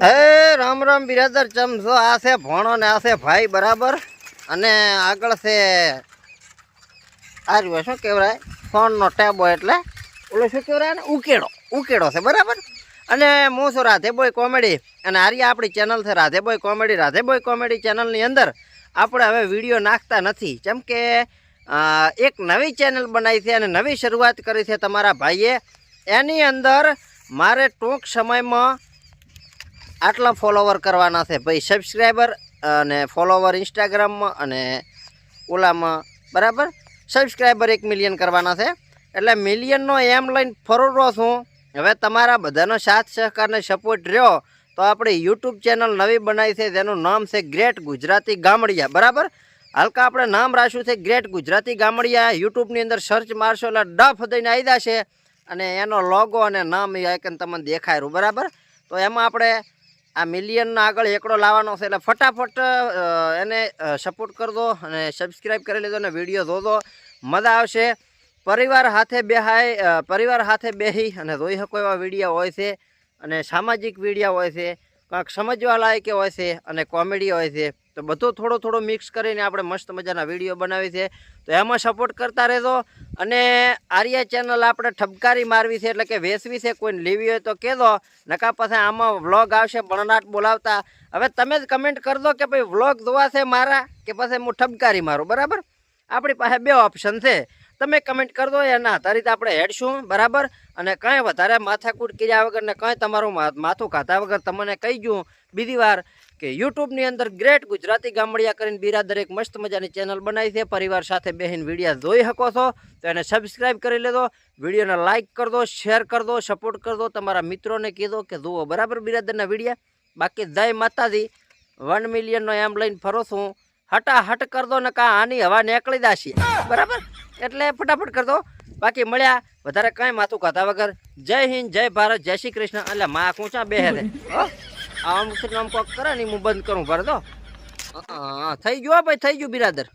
હે રામ રામ બિરાદર ચમસો આ છે ભણો ને આ છે ભાઈ, બરાબર? અને આગળ છે, આ રહ્યો શું કહેવાય? ફોનનો ટેબો એટલે, ઓલો શું કહેવાય ઉકેડો ઉકેડો છે, બરાબર? અને હું છું રાધેબોય કોમેડી, અને આર્યા આપણી ચેનલ છે, રાધેબોય કોમેડી. રાધેબોય કોમેડી ચેનલની અંદર આપણે હવે વીડિયો નાખતા નથી. જેમ કે એક નવી ચેનલ બનાવી છે અને નવી શરૂઆત કરી છે તમારા ભાઈએ. એની અંદર મારે ટૂંક સમયમાં આટલા ફોલોવર કરવાના છે. ભાઈ સબસ્ક્રાઈબર અને ફોલોવર ઇન્સ્ટાગ્રામમાં અને ઓલામાં, બરાબર? સબસ્ક્રાઈબર એક મિલિયન કરવાના છે. એટલે મિલિયનનો એમ લઈને ફરોરો છું. હવે તમારા બધાનો સાથ સહકારને સપોર્ટ રહ્યો, તો આપણે યુટ્યુબ ચેનલ નવી બનાવી છે. જેનું નામ છે ગ્રેટ ગુજરાતી ગામડિયા બરાબર? હાલકા આપણે નામ રાખ્યું છે ગ્રેટ ગુજરાતી ગામડિયા યુટ્યુબની અંદર સર્ચ મારશો એટલે ડફ દઈને આવી જશે. અને એનો લોગો અને નામ એ આઈકન તમને દેખાય બરાબર? તો એમાં આપણે આ મિલિયનના આગળ એકડો લાવવાનો છે એટલે ફટાફટ એને સપોર્ટ કરજો અને સબસ્ક્રાઈબ કરી લેજો અને વીડિયો જોજો. મજા આવશે. પરિવાર હાથે બેહાય પરિવાર હાથે બેહી અને જોઈ શકો એવા વીડિયો હોય છે અને સામાજિક વીડિયો હોય છે. કાંક સમજવા લાયક હોય છે અને કોમેડી હોય છે. તો બધું થોડો થોડો મિક્સ કરીને આપણે મસ્ત મજાના વીડિયો બનાવી છે. તો એમાં સપોર્ટ કરતા રહેજો. અને આર્યા ચેનલ આપણે ઠપકારી મારવી છે એટલે કે વેચવી છે, કોઈને લેવી હોય તો કહેજો. નકા પાસે આમાં વ્લોગ આવશે બણનાટ બોલાવતા. હવે તમે જ કમેન્ટ કરજો કે ભાઈ વ્લોગ જોવા છે મારા? કે પછી હું ઠપકારી મારું. બરાબર? આપણી પાસે બે ઓપ્શન છે. તમે કમેન્ટ કરી દો, એના આધારિત આપણે હેડશું બરાબર? અને કાંઈ વધારે માથાકૂટ કર્યા વગર ને કાંઈ તમારું માથું ખાતા વગર તમને કહી ગયું બીજી વાર કે યુટ્યુબની અંદર ગ્રેટ ગુજરાતી ગામડિયા કરીને બિરાદર એક મસ્ત મજાની ચેનલ બનાવી છે. પરિવાર સાથે બેહીન વિડીયા જોઈ શકો છો. તો એને સબસ્ક્રાઈબ કરી લેજો. વિડીયોને લાઇક કરી દો શેર કરી દો સપોર્ટ કરી દો. તમારા મિત્રોને કીધો કે જુઓ, બરાબર, બિરાદરના વિડીયા બાકી જય માતાજી. વન મિલિયનનો એમ લઈને ફરો છું હટા હટ કરી દો ને કાં આની હવા નીકળી દાશી. બરાબર? એટલે ફટાફટ કરદો. બાકી મળ્યા વધારે કાંઈ માથું ખાતા વગર. જય હિન્દ જય ભારત જય શ્રી કૃષ્ણ. એટલે માં કૂંચા બે રે હો? આમ નામ કોક કરે ને હું બંધ કરું ભર દો અ, અ, થઈ ગયું ભાઈ થઈ ગયું બિરાદર.